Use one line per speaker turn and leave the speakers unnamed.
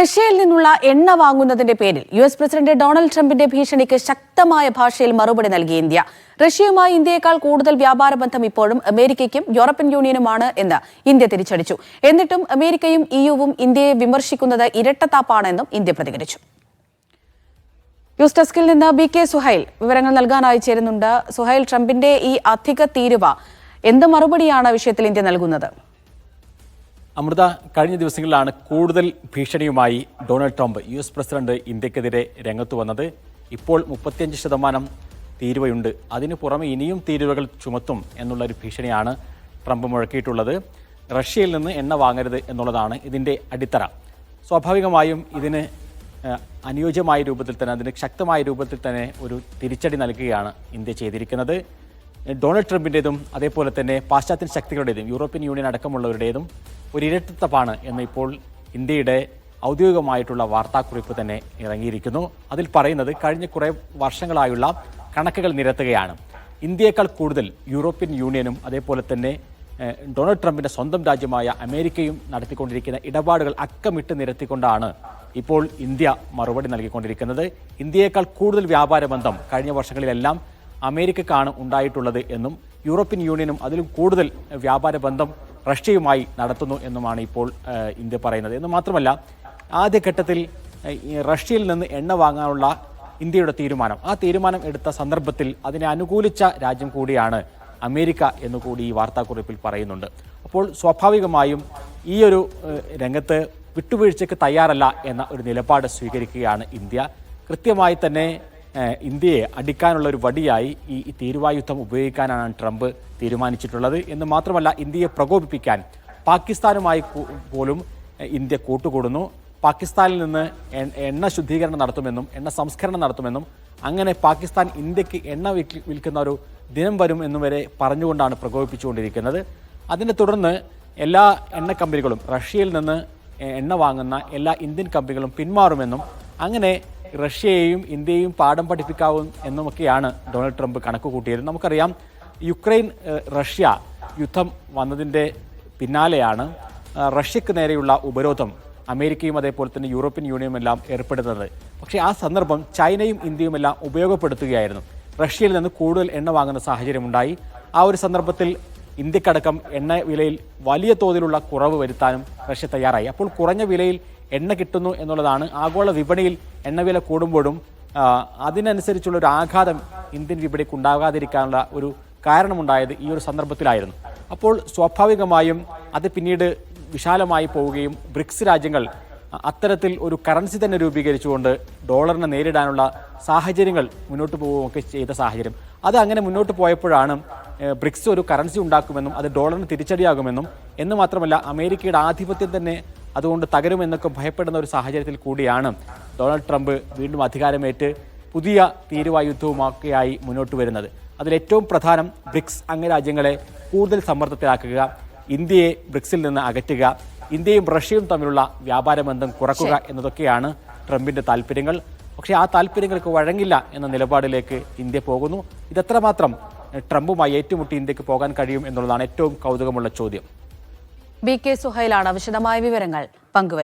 റഷ്യയിൽ നിന്നുള്ള എണ്ണ വാങ്ങുന്നതിന്റെ പേരിൽ യു എസ് പ്രസിഡന്റ് ഡൊണാൾഡ് ട്രംപിന്റെ ഭീഷണിക്ക് ശക്തമായ ഭാഷയിൽ മറുപടി നൽകി ഇന്ത്യ. റഷ്യയുമായി ഇന്ത്യയേക്കാൾ കൂടുതൽ വ്യാപാര ബന്ധം ഇപ്പോഴും അമേരിക്കയ്ക്കും യൂറോപ്യൻ യൂണിയനുമാണ് എന്ന് ഇന്ത്യ തിരിച്ചടിച്ചു. എന്നിട്ടും അമേരിക്കയും ഇയുവും ഇന്ത്യയെ വിമർശിക്കുന്നത് ഇരട്ടത്താപ്പാണെന്നും ഇന്ത്യ പ്രതികരിച്ചു. ന്യൂസ് ഡെസ്കിൽ നിന്ന് ബി കെ സുഹൈൽ വിവരങ്ങൾ നൽകാനായി ചേരുന്നുണ്ട്. സുഹൈൽ ട്രംപിന്റെ ഈ അധിക തീരുവ എന്ത് മറുപടിയാണ് വിഷയത്തിൽ ഇന്ത്യ നൽകുന്നത്?
അമൃത കഴിഞ്ഞ ദിവസങ്ങളിലാണ് കൂടുതൽ ഭീഷണിയുമായി Donald Trump U S president ഇന്ത്യക്കെതിരെ രംഗത്ത് വന്നത്. ഇപ്പോൾ മുപ്പത്തിയഞ്ച് ശതമാനം തീരുവയുണ്ട്. അതിനു പുറമെ ഇനിയും തീരുവകൾ ചുമത്തും എന്നുള്ള ഒരു ഭീഷണിയാണ് ട്രംപ് മുഴക്കിയിട്ടുള്ളത്. റഷ്യയിൽ നിന്ന് എണ്ണ വാങ്ങരുത് എന്നുള്ളതാണ് ഇതിന്റെ അടിത്തറ. സ്വാഭാവികമായും ഇതിന് അനുയോജ്യമായ രൂപത്തിൽ തന്നെ അതിന് ശക്തമായ രൂപത്തിൽ തന്നെ ഒരു തിരിച്ചടി നൽകുകയാണ് ഇന്ത്യ ചെയ്തിരിക്കുന്നത്. ഡൊണാൾഡ് ട്രംപിന്റെതും അതേപോലെ തന്നെ പാശ്ചാത്യ ശക്തികളുടേതും യൂറോപ്യൻ യൂണിയൻ അടക്കമുള്ളവരുടേതും ഒരു ഇരട്ടത്തപ്പാണ് എന്ന് ഇപ്പോൾ ഇന്ത്യയുടെ ഔദ്യോഗികമായിട്ടുള്ള വാർത്താക്കുറിപ്പ് തന്നെ ഇറങ്ങിയിരിക്കുന്നു. അതിൽ പറയുന്നത് കഴിഞ്ഞ കുറേ വർഷങ്ങളായുള്ള കണക്കുകൾ നിരത്തുകയാണ്. ഇന്ത്യയേക്കാൾ കൂടുതൽ യൂറോപ്യൻ യൂണിയനും അതേപോലെ തന്നെ ഡൊണാൾഡ് ട്രംപിന്റെ സ്വന്തം രാജ്യമായ അമേരിക്കയും നടത്തിക്കൊണ്ടിരിക്കുന്ന ഇടപാടുകൾ അക്കമിട്ട് നിരത്തിക്കൊണ്ടാണ് ഇപ്പോൾ ഇന്ത്യ മറുപടി നൽകിക്കൊണ്ടിരിക്കുന്നത്. ഇന്ത്യയേക്കാൾ കൂടുതൽ വ്യാപാര ബന്ധം കഴിഞ്ഞ വർഷങ്ങളിലെല്ലാം അമേരിക്കക്കാണ് ഉണ്ടായിട്ടുള്ളത് എന്നും യൂറോപ്യൻ യൂണിയനും അതിലും കൂടുതൽ വ്യാപാര ബന്ധം റഷ്യയുമായി നടത്തുന്നു എന്നുമാണ് ഇപ്പോൾ ഇന്ത്യ പറയുന്നത്. എന്ന് മാത്രമല്ല ആദ്യഘട്ടത്തിൽ റഷ്യയിൽ നിന്ന് എണ്ണ വാങ്ങാനുള്ള ഇന്ത്യയുടെ തീരുമാനം. ആ തീരുമാനം എടുത്ത സന്ദർഭത്തിൽ അതിനെ അനുകൂലിച്ച രാജ്യം കൂടിയാണ് അമേരിക്ക എന്നുകൂടി ഈ വാർത്താക്കുറിപ്പിൽ പറയുന്നുണ്ട്. അപ്പോൾ സ്വാഭാവികമായും ഈ ഒരു രംഗത്ത് വിട്ടുവീഴ്ചയ്ക്ക് തയ്യാറല്ല എന്ന ഒരു നിലപാട് സ്വീകരിക്കുകയാണ് ഇന്ത്യ. കൃത്യമായി തന്നെ ഇന്ത്യയെ അടിക്കാനുള്ള ഒരു വടിയായി ഈ തീരുവായുദ്ധം ഉപയോഗിക്കാനാണ് ട്രംപ് തീരുമാനിച്ചിട്ടുള്ളത്. എന്ന് മാത്രമല്ല ഇന്ത്യയെ പ്രകോപിപ്പിക്കാൻ പാകിസ്ഥാനുമായി പോലും ഇന്ത്യ കൂട്ടുകൂടുന്നു. പാകിസ്ഥാനിൽ നിന്ന് എണ്ണ ശുദ്ധീകരണം നടത്തുമെന്നും എണ്ണ സംസ്കരണം നടത്തുമെന്നും അങ്ങനെ പാകിസ്ഥാൻ ഇന്ത്യയ്ക്ക് എണ്ണ വിൽക്കുന്ന ഒരു ദിനം വരും എന്നും വരെ പറഞ്ഞുകൊണ്ടാണ് പ്രകോപിപ്പിച്ചുകൊണ്ടിരിക്കുന്നത്. അതിനെ തുടർന്ന് എല്ലാ എണ്ണ കമ്പനികളും റഷ്യയിൽ നിന്ന് എണ്ണ വാങ്ങുന്ന എല്ലാ ഇന്ത്യൻ കമ്പനികളും പിന്മാറുമെന്നും അങ്ങനെ റഷ്യയെയും ഇന്ത്യയും പാഠം പഠിപ്പിക്കാവും എന്നുമൊക്കെയാണ് ഡൊണാൾഡ് ട്രംപ് കണക്ക് കൂട്ടിയത് നമുക്കറിയാം യുക്രൈൻ റഷ്യ യുദ്ധം വന്നതിന്റെ പിന്നാലെയാണ് റഷ്യക്ക് നേരെയുള്ള ഉപരോധം അമേരിക്കയും അതേപോലെ തന്നെ യൂറോപ്യൻ യൂണിയനും എല്ലാം ഏർപ്പെടുന്നത്. പക്ഷേ ആ സന്ദർഭം ചൈനയും ഇന്ത്യയും എല്ലാം ഉപയോഗപ്പെടുത്തുകയായിരുന്നു. റഷ്യയിൽ നിന്ന് കൂടുതൽ എണ്ണ വാങ്ങുന്ന സാഹചര്യമുണ്ടായി. ആ ഒരു സന്ദർഭത്തിൽ ഇന്ത്യക്കടക്കം എണ്ണ വിലയിൽ വലിയ തോതിലുള്ള കുറവ് വരുത്താനും റഷ്യ തയ്യാറായി. അപ്പോൾ കുറഞ്ഞ വിലയിൽ എണ്ണ കിട്ടുന്നു എന്നുള്ളതാണ് ആഗോള വിപണിയിൽ എണ്ണവില കൂടുമ്പോഴും അതിനനുസരിച്ചുള്ള ഒരു ആഘാതം ഇന്ത്യൻ വിപണിക്ക് ഉണ്ടാകാതിരിക്കാനുള്ള ഒരു കാരണമുണ്ടായത് ഈ ഒരു സന്ദർഭത്തിലായിരുന്നു. അപ്പോൾ സ്വാഭാവികമായും അത് പിന്നീട് വിശാലമായി പോവുകയും ബ്രിക്സ് രാജ്യങ്ങൾ അത്തരത്തിൽ ഒരു കറൻസി തന്നെ രൂപീകരിച്ചുകൊണ്ട് ഡോളറിനെ നേരിടാനുള്ള സാഹചര്യങ്ങൾ മുന്നോട്ട് പോവുകയൊക്കെ ചെയ്ത സാഹചര്യം. അത് അങ്ങനെ മുന്നോട്ട് പോയപ്പോഴാണ് ബ്രിക്സ് ഒരു കറൻസി ഉണ്ടാക്കുമെന്നും അത് ഡോളറിന് തിരിച്ചടിയാകുമെന്നും എന്ന് മാത്രമല്ല അമേരിക്കയുടെ ആധിപത്യം തന്നെ അതുകൊണ്ട് തകരുമെന്നൊക്കെ ഭയപ്പെടുന്ന ഒരു സാഹചര്യത്തിൽ കൂടിയാണ്. ഡൊണാൾഡ് ട്രംപ് വീണ്ടും അധികാരമേറ്റ് പുതിയ തീരുവായുദ്ധവുമൊക്കെയായി മുന്നോട്ട് വരുന്നത്. അതിലേറ്റവും പ്രധാനം ബ്രിക്സ് അംഗരാജ്യങ്ങളെ കൂടുതൽ സമ്മർദ്ദത്തിലാക്കുക ഇന്ത്യയെ ബ്രിക്സിൽ നിന്ന് അകറ്റുക ഇന്ത്യയും റഷ്യയും തമ്മിലുള്ള വ്യാപാര ബന്ധം കുറക്കുക എന്നതൊക്കെയാണ് ട്രംപിന്റെ താല്പര്യങ്ങൾ. പക്ഷേ ആ താല്പര്യങ്ങൾക്ക് വഴങ്ങില്ല എന്ന നിലപാടിലേക്ക് ഇന്ത്യ പോകുന്നു. ഇതെത്രമാത്രം ട്രംപുമായി ഏറ്റുമുട്ടി ഇന്ത്യയ്ക്ക് പോകാൻ കഴിയും എന്നുള്ളതാണ് ഏറ്റവും കൗതുകമുള്ള ചോദ്യം.
ബി കെ സുഹൈലാണ് വിശദമായ വിവരങ്ങൾ പങ്കുവച്ചത്